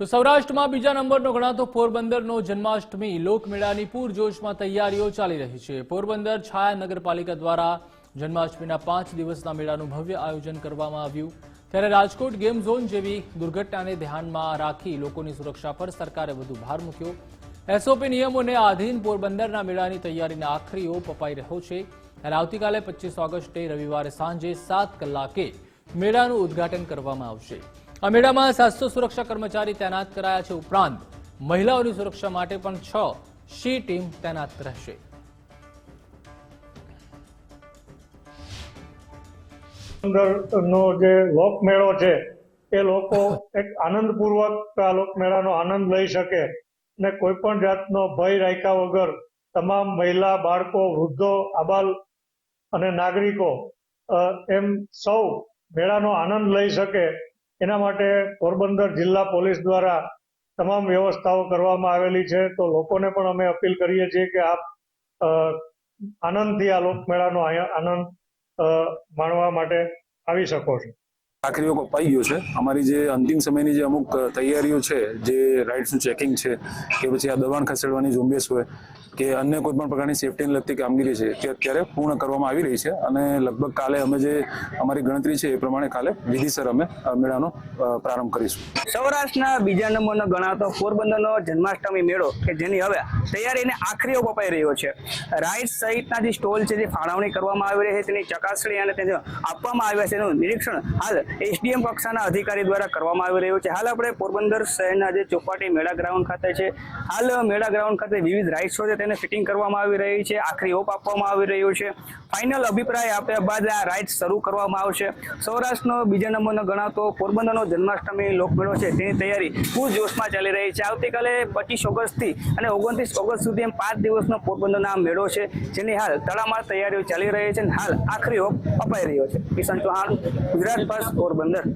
તો સૌરાષ્ટ્રમાં બીજા નંબરનો ગણાતો પોરબંદરનો જન્માષ્ટમી લોકમેળાની પૂરજોશમાં તૈયારીઓ ચાલી રહી છે. પોરબંદર છાયા નગરપાલિકા દ્વારા જન્માષ્ટમીના પાંચ દિવસના મેળાનું ભવ્ય આયોજન કરવામાં આવ્યું. ત્યારે રાજકોટ ગેમ ઝોન જેવી દુર્ઘટનાને ધ્યાનમાં રાખી લોકોની સુરક્ષા પર સરકારે વધુ ભાર મૂક્યો. એસઓપી નિયમોને આધીન પોરબંદરના મેળાની તૈયારીને આખરી ઓપ અપાઈ રહ્યો છે. અને આવતીકાલે પચીસ ઓગસ્ટે રવિવારે સાંજે સાત કલાકે મેળાનું ઉદ્ઘાટન કરવામાં આવશે. આ મેળામાં સાતસો સુરક્ષા કર્મચારી તૈનાત કરાયા છે ઉપરાંત મહિલાઓની સુરક્ષા માટે પણ છ શી ટીમ તૈનાત રહેશે. નો જે લોકમેળો છે, એ લોકો એક આનંદપૂર્વક આ લોકમેળાનો આનંદ લઈ શકે ને કોઈ પણ જાતનો ભય રાખ્યા વગર તમામ મહિલા, બાળકો, વૃદ્ધો, આબાલ અને નાગરિકો એમ સૌ મેળાનો આનંદ લઈ શકે એના માટે પોરબંદર જિલ્લા પોલીસ દ્વારા તમામ વ્યવસ્થાઓ કરવામાં આવેલી છે. તો લોકોને પણ અમે અપીલ કરીએ છીએ કે આપ આનંદથી આ લોકમેળાનો આનંદ માણવા માટે આવી શકો છો. આખરી કપાઈ ગયો છે. અમારી જે અંતિમ સમયની જે અમુક તૈયારીઓ છે, જે રાઇટ્સનું ચેકિંગ છે, કે પછી આ દબાણ ખસેડવાની ઝુંબેશ હોય, કે અન્ય કોઈ પણ પ્રકારની સેફટીને લગતી કામગીરી છે, તે અત્યારે પૂર્ણ કરવામાં આવી રહી છે. અને લગભગ કાલે અમે જે અમારી ગણતરી છે એ પ્રમાણે કાલે વિધિસર અમે મેળાનો પ્રારંભ કરીશું. સૌરાષ્ટ્રના બીજા નંબરનો ગણાતો પોરબંદરનો જન્માષ્ટમી મેળો, કે જેની હવે તૈયારીને આખરી કપાઈ રહ્યો છે. રાઇટ્સ સહિતના જે સ્ટોલ છે, જે ફાળવણી કરવામાં આવી રહી છે, તેની ચકાસણી અને તેને આપવામાં આવ્યા છે એનું નિરીક્ષણ હાલ એસડીએમ કક્ષાના અધિકારી દ્વારા કરવામાં આવી રહ્યું છે. હાલ આપણે પોરબંદર શહેરના જે ચોપાટી મેળા ગ્રાઉન્ડ ખાતે છે, હાલ મેળા ગ્રાઉન્ડ ખાતે વિવિધ રાઇડ્સો છે, તેને ફિટિંગ કરવામાં આવી રહી છે, આખરી ઓપ આપવામાં આવી રહ્યો છે. ફાઇનલ અભિપ્રાય આપ્યા બાદ આ રાઇડ શરૂ કરવામાં આવશે. સૌરાષ્ટ્રનો બીજા નંબરનો ગણાતો પોરબંદરનો જન્માષ્ટમી લોકમેળો છે, તેની તૈયારી પૂરજોશમાં ચાલી રહી છે. આવતીકાલે પચીસ ઓગસ્ટથી અને ઓગણત્રીસ ઓગસ્ટ સુધી એમ પાંચ દિવસનો પોરબંદરનો મેળો છે, જેની હાલ તડામાર તૈયારીઓ ચાલી રહી છે અને હાલ આખરી ઓપ અપાઈ રહ્યો છે. કિશન ચૌહાણ, ગુજરાત ફર્સ્ટ પોરબંદર